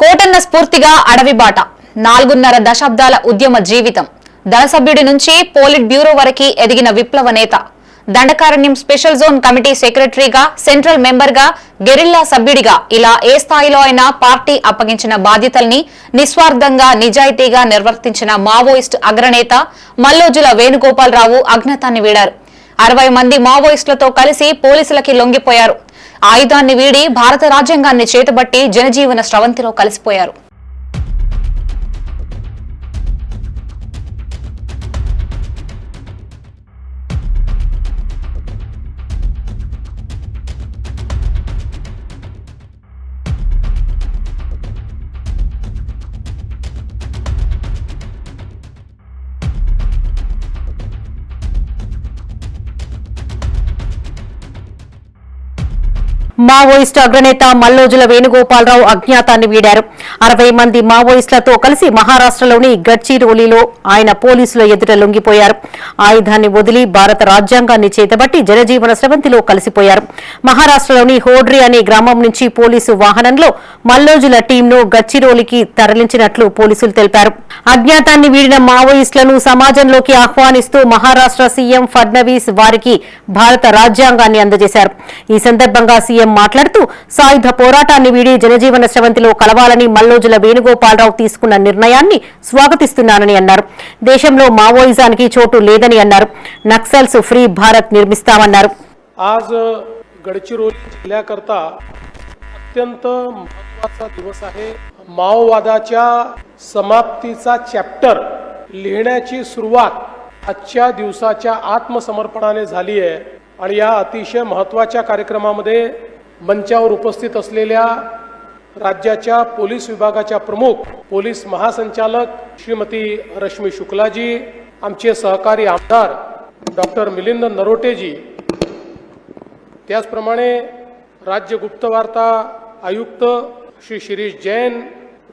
కోటన్న స్ఫూర్తిగా అడవి బాట. నాలుగున్నర దశాబ్దాల ఉద్యమ జీవితం. దళసభ్యుడి నుంచి పోలిట్ బ్యూరో వరకు ఎదిగిన విప్లవ నేత. దండకారణ్యం స్పెషల్ జోన్ కమిటీ సెక్రటరీగా సెంట్రల్ మెంబర్గా గెరిల్లా సభ్యుడిగా ఇలా ఏ స్థాయిలో అయినా పార్టీ అప్పగించిన బాధ్యతల్ని నిస్వార్థంగా నిజాయితీగా నిర్వర్తించిన మావోయిస్టు అగ్రనేత మల్లోజుల వేణుగోపాలరావు అజ్ఞాతాన్ని వీడారు. అరవై మంది మావోయిస్టులతో కలిసి పోలీసులకి లొంగిపోయారు. ఆయుధాన్ని వీడి భారత రాజ్యాంగాన్ని చేతబట్టి జనజీవన స్రవంతిలో కలిసిపోయారు. మావోయిస్టు అగ్రనేత మల్లోజుల వేణుగోపాలరావు అజ్ఞాతాన్ని వీడారు. అరవై మంది మావోయిస్టులతో కలిసి మహారాష్ట్రలోని గడ్చిరోలీలో ఆయన పోలీసుల ఎదుట లొంగిపోయారు. ఆయుధాన్ని వదిలి భారత రాజ్యాంగాన్ని చేతబట్టి జనజీవన స్రవంతిలో కలిసిపోయారు. మహారాష్ట్రలోని హోడ్రి అనే గ్రామం నుంచి పోలీసు వాహనంలో మల్లోజుల టీంను గడ్చిరోలికి తరలించినట్లు పోలీసులు తెలిపారు. అజ్ఞాతాన్ని వీడిన మావోయిస్టులను సమాజంలోకి ఆహ్వానిస్తూ మహారాష్ట్ర సీఎం ఫడ్నవీస్ వారికి భారత రాజ్యాంగాన్ని అందజేశారు. ఈ సందర్భంగా సీఎం మాట్లాడుతూ సాయుధ పోరాటాన్ని వీడి జనజీవన స్రవంతిలో కలవాలని మల్లోజుల వేణుగోపాలరావు తీసుకున్న నిర్ణయాన్ని స్వాగతిస్తున్నానని అన్నారు దేశంలో మావోయిజానికి చోటు లేదని అన్నారు నక్సల్స్ ఫ్రీ భారత్ నిర్మిస్తామన్నారు आज गडचिरोली जिल्ह्याकरता अत्यंत महत्वाचा दिवस आहे माओवादाच्या समाप्तीचा चॅप्टर लिहिण्याची सुरुवात आजच्या दिवसाच्या आत्मसमर्पणाने झाली आहे आणि या अतिशय महत्वाच्या कार्यक्रमामध्ये मंचावर उपस्थित असलेल्या राज्याच्या पोलीस विभागाच्या प्रमुख पोलीस महासंचालक श्रीमती रश्मी शुक्लाजी आमचे सहकारी आमदार डॉक्टर मिलिंद नरोटेजी त्याचप्रमाणे राज्य गुप्तवार्ता आयुक्त श्री शिरीष जैन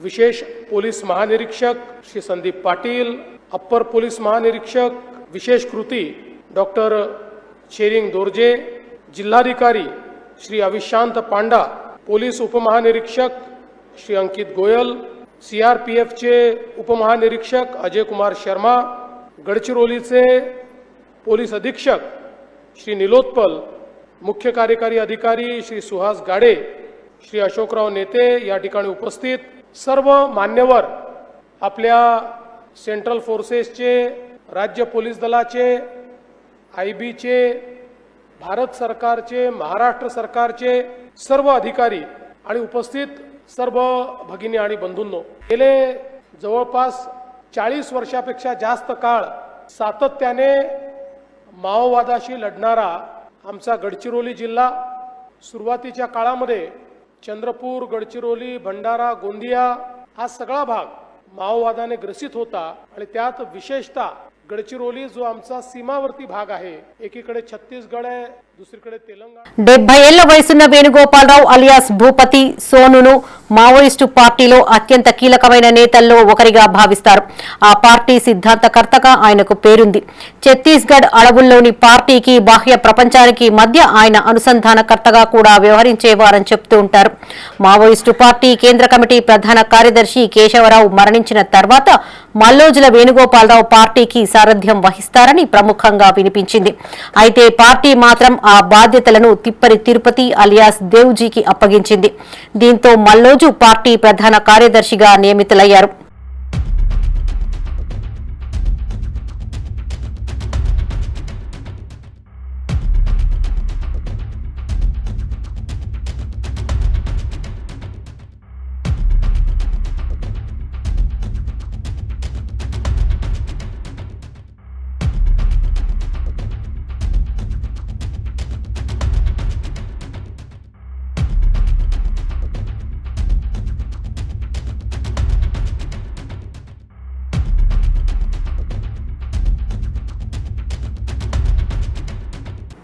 विशेष पोलीस महानिरीक्षक श्री संदीप पाटील अप्पर पोलीस महानिरीक्षक विशेष कृती डॉक्टर शेरिंग दोर्जे जिल्हाधिकारी श्री अविशांत पांडा पोलीस उपमहानिरीक्षक श्री अंकित गोयल सीआरपीएफचे उपमहानिरीक्षक अजय कुमार शर्मा गडचिरोलीचे पोलीस अधीक्षक श्री निलोत्पल मुख्य कार्यकारी अधिकारी श्री सुहास गाडे श्री अशोकराव नेते या ठिकाणी उपस्थित सर्व मान्यवर आपल्या सेंट्रल फोर्सेसचे राज्य पोलीस दलाचे आय बीचे भारत सरकारचे महाराष्ट्र सरकारचे सर्व अधिकारी आणि उपस्थित सर्व भगिनी आणि बंधूंनो गेले जवळपास चाळीस वर्षापेक्षा जास्त काळ सातत्याने माओवादाशी लढणारा आमचा गडचिरोली जिल्हा सुरुवातीच्या काळामध्ये चंद्रपूर गडचिरोली भंडारा गोंदिया हा सगळा भाग माओवादाने ग्रसित होता आणि त्यात विशेषतः गडचिरोली जो आमचा सीमावर्ती भाग आहे एकीकडे छत्तीसगड आहे दुसरीकडे तेलंगणा డెబ్బై ఏళ్ల వయసున్న వేణుగోపాలరావు అలియాస్ భూపతి సోనును మావోయిస్టు పార్టీలో అత్యంత కీలకమైన నేతల్లో ఒకరిగా భావిస్తారు. ఆ పార్టీ సిద్ధాంతకర్తగా ఆయనకు పేరుంది. ఛత్తీస్గఢ్ అడవుల్లోని పార్టీకి బాహ్య ప్రపంచానికి మధ్య ఆయన అనుసంధానకర్తగా కూడా వ్యవహరించేవారని చెప్తూ ఉంటారు. మావోయిస్టు పార్టీ కేంద్ర కమిటీ ప్రధాన కార్యదర్శి కేశవరావు మరణించిన తర్వాత మల్లోజుల వేణుగోపాలరావు పార్టీకి సారథ్యం వహిస్తారని ప్రముఖంగా వినిపించింది. అయితే పార్టీ మాత్రం ఆ బాధ్యతలను తిప్పరి తిరుపతి అలియాస్ దేవ్జీకి అప్పగించింది. దీంతో మల్లో రోజు పార్టీ ప్రధాన కార్యదర్శిగా నియమితులయ్యారు.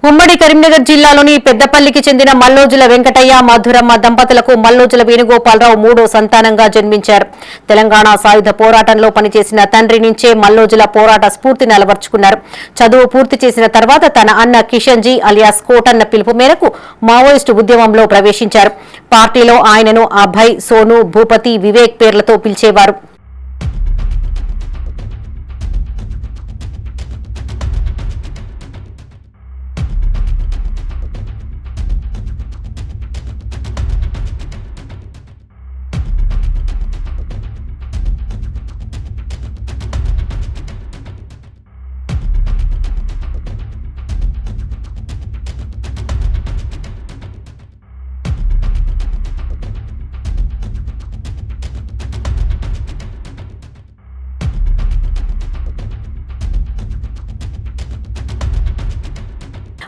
ఉమ్మడి కరీంనగర్ జిల్లాలోని పెద్దపల్లికి చెందిన మల్లోజుల వెంకటయ్య మధురమ్మ దంపతులకు మల్లోజుల వేణుగోపాలరావు మూడో సంతానంగా జన్మించారు. తెలంగాణ సాయుధ పోరాటంలో పనిచేసిన తండ్రి నుంచే మల్లోజుల పోరాట స్ఫూర్తిని అలవర్చుకున్నారు చదువు పూర్తి చేసిన తర్వాత తన అన్న కిషన్జీ అలియాస్ కోటన్న పిలుపు మేరకు మావోయిస్టు ఉద్యమంలో ప్రవేశించారు. పార్టీలో ఆయనను అభయ్ సోను భూపతి వివేక్ పేర్లతో పిలిచేవారు.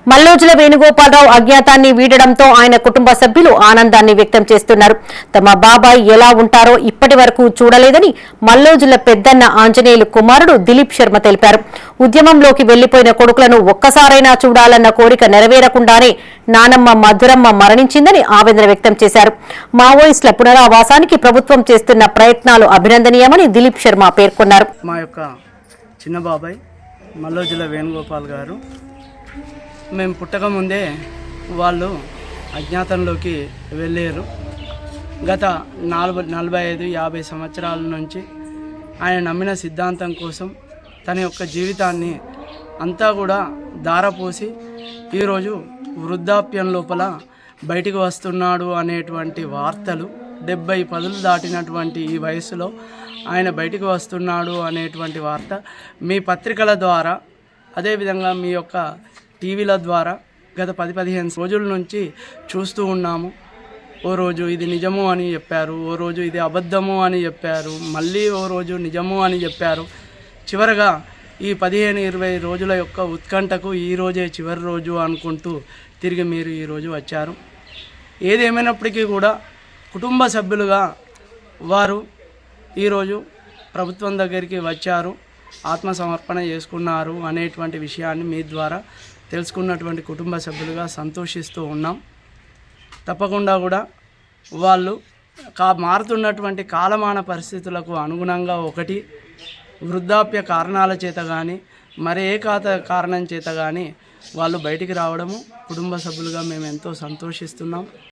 మల్లోజుల వేణుగోపాలరావు అజ్ఞాతాన్ని వీడడంతో ఆయన కుటుంబ సభ్యులు ఆనందాన్ని వ్యక్తం చేస్తున్నారు. తమ బాబాయ్ ఎలా ఉంటారో ఇప్పటి చూడలేదని మల్లోజుల పెద్దన్న ఆంజనేయులు కుమారుడు దిలీప్ శర్మ తెలిపారు. ఉద్యమంలోకి వెళ్ళిపోయిన కొడుకులను ఒక్కసారైనా చూడాలన్న కోరిక నెరవేరకుండానే నానమ్మ మధురమ్మ మరణించిందని ఆవేదన వ్యక్తం చేశారు. మావోయిస్టుల పునరావాసానికి ప్రభుత్వం చేస్తున్న ప్రయత్నాలు అభినందనీయమని దిలీప్ శర్మ పేర్కొన్నారు. మా యొక్క చిన్న బాబాయ్ మల్లోజుల వేణుగోపాల్ గారు మేము పుట్టక ముందే వాళ్ళు అజ్ఞాతంలోకి వెళ్ళారు. గత నాలుగు నలభై ఐదు యాభై సంవత్సరాల నుంచి ఆయన నమ్మిన సిద్ధాంతం కోసం తన యొక్క జీవితాన్ని అంతా కూడా దారపోసి ఈరోజు వృద్ధాప్యం లోపల బయటికి వస్తున్నాడు అనేటువంటి వార్తలు డెబ్బై పదులు దాటినటువంటి ఈ వయసులో ఆయన బయటికి వస్తున్నాడు అనేటువంటి వార్త మీ పత్రికల ద్వారా అదేవిధంగా మీ యొక్క టీవీల ద్వారా గత పది పదిహేను రోజుల నుంచి చూస్తూ ఉన్నాము. ఓ రోజు ఇది నిజము అని చెప్పారు ఓ రోజు ఇది అబద్ధము అని చెప్పారు మళ్ళీ ఓ రోజు నిజము అని చెప్పారు. చివరగా ఈ పదిహేను ఇరవై రోజుల యొక్క ఉత్కంఠకు ఈ రోజే చివరి రోజు అనుకుంటూ తిరిగి మీరు ఈరోజు వచ్చారు. ఏదేమైనప్పటికీ కూడా కుటుంబ సభ్యులుగా వారు ఈరోజు ప్రభుత్వం దగ్గరికి వచ్చారు ఆత్మసమర్పణ చేసుకున్నారు అనేటువంటి విషయాన్ని మీ ద్వారా తెలుసుకున్నటువంటి కుటుంబ సభ్యులుగా సంతోషిస్తూ ఉన్నాం. తప్పకుండా కూడా వాళ్ళు కా మారుతున్నటువంటి కాలమాన పరిస్థితులకు అనుగుణంగా ఒకటి వృద్ధాప్య కారణాల చేత కానీ మరే ఏ కాత కారణం చేత కానీ వాళ్ళు బయటికి రావడము కుటుంబ సభ్యులుగా మేము ఎంతో సంతోషిస్తున్నాం.